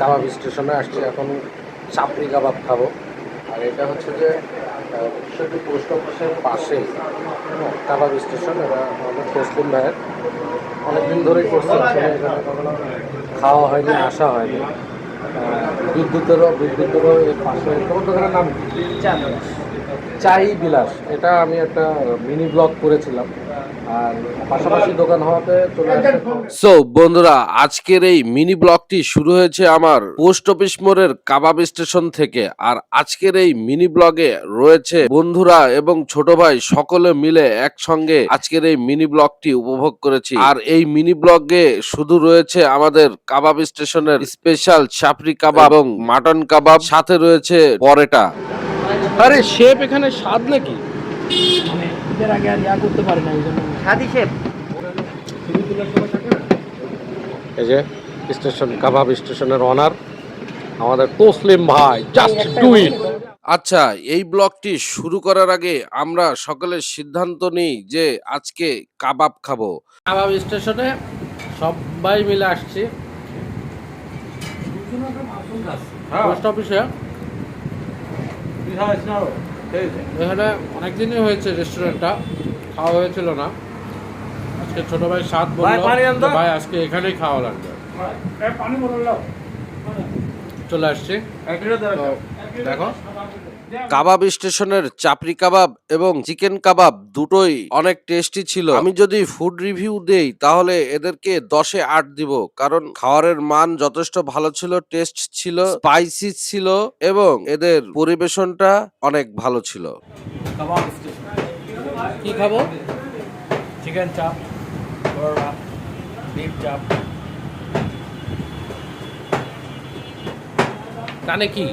কাবাব স্টেশনে আসছি, এখন চাপড়ি কাবাব খাব। আর এটা হচ্ছে যে সেটি পোস্ট অফিসের পাশে কাবাব স্টেশন, এটা আমাদের ভাইয়ের অনেকদিন ধরেই করছে এখানে খাওয়া হয়নি, আসা হয়নি। বিদ্যুতেরও বিদ্যুতেরও এর পাশে তোমার দোকানের নাম? চাই বিলাস, এটা আমি একটা মিনি ব্লগ করেছিলাম। সো বন্ধুরা, আজকের এই মিনি ব্লগটি শুরু হয়েছে আমার পোস্ট অফিস মোড়ের কাবাব স্টেশন থেকে। আর আজকের এই মিনি ব্লগে রয়েছে বন্ধুরা এবং ছোট ভাই সকলে মিলে একসঙ্গে আজকের এই মিনি ব্লগটি উপভোগ করেছি। আর এই মিনি ব্লগে শুধু রয়েছে আমাদের কাবাব স্টেশনের স্পেশাল চাপড়ি কাবাব এবং মাটন কাবাব সাথে রয়েছে পরেটা। আরে শেপ এখানে স্বাদ নাকি? মানে ঈদের আগে আর ইয়া করতে পারি না এই জন্য। সাদি শেপ। এই যে স্টেশন কাবাব স্টেশনের অনার আমাদের তসলিম ভাই জাস্ট ডু ইট আচ্ছা এই ব্লগটি শুরু করার আগে আমরা সকলে সিদ্ধান্ত নিই যে আজকে কাবাব খাব। কাবাব স্টেশনে সবাই মিলে আসছি। পোস্ট অফিসে এখানে অনেকদিনই হয়েছে রেস্টুরেন্টটা খাওয়া হয়েছিল না। আজকে ছোট ভাই সাত বলল ভাই আজকে এখানেই খাওয়া লাগবে। চলে আসছি। দেখো কাবাব স্টেশনের চাপড়ি কাবাব এবং চিকেন কাবাব দুটোই অনেক টেস্টি ছিল। আমি যদি ফুড রিভিউ দেই তাহলে এদেরকে দশে আট দিব কারণ খাওয়ারের মান যথেষ্ট ভালো ছিল টেস্ট ছিল স্পাইসি ছিল এবং এদের পরিবেশনটা অনেক ভালো ছিল। কাবাব কি খাব? চিকেন চাপ বিফ চাপ। কানে কি?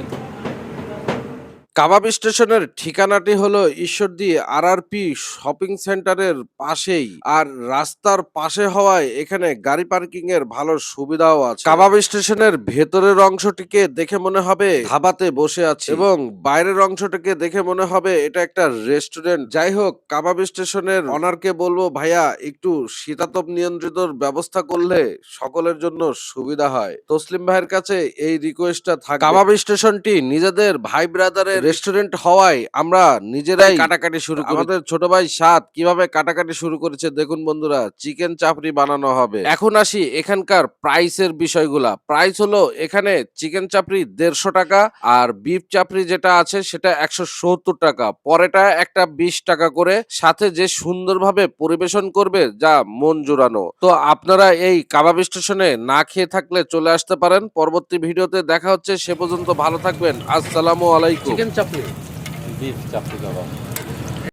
কাবাব স্টেশনের ঠিকানাটি হলো ঈশ্বরদী আরআরপি শপিং সেন্টারের পাশেই। আর রাস্তার পাশে হওয়ায় এখানে গাড়ি পার্কিং এর ভালো সুবিধাও আছে। কাবাব স্টেশনের ভেতরের অংশটিকে দেখে মনে হবে ধাবাতে বসে আছে। এবং বাইরের অংশটিকে দেখে মনে হবে এটা একটা রেস্টুরেন্ট। যাই হোক, কাবাব স্টেশনের অনারকে বলব, ভাইয়া, একটু শীতাতপ নিয়ন্ত্রিতর ব্যবস্থা করলে সকলের জন্য সুবিধা হয়। তসলিম ভাইয়ের কাছে এই রিকোয়েস্টটা থাকে কাবাব স্টেশনটি নিজেদের ভাই ব্রাদারের রেস্টুরেন্ট হওয়ায় আমরা নিজেরাই কাটাকাটি শুরু করি। আমাদের ছোট ভাই সাত কীভাবে কাটাকাটি শুরু করেছে দেখুন বন্ধুরা চিকেন চাপড়ি বানানো হবে। এখন আসি এখানকার প্রাইসের বিষয়গুলা। প্রাইস হলো এখানে চিকেন চাপড়ি দেড়শো টাকা আর বিফ চাপড়ি যেটা আছে সেটা একশো সত্তর টাকা। পরেটা একটা বিশ টাকা করে। সাথে যে সুন্দরভাবে পরিবেশন করবে যা মন জোড়ানো। তো আপনারা এই কাবাব স্টেশনে না খেয়ে থাকলে চলে আসতে পারেন। পরবর্তী ভিডিওতে দেখা হচ্ছে সে পর্যন্ত ভালো থাকবেন। আসসালামু আলাইকুম। চাপড়ি বিফ চাপড়ি কাবাব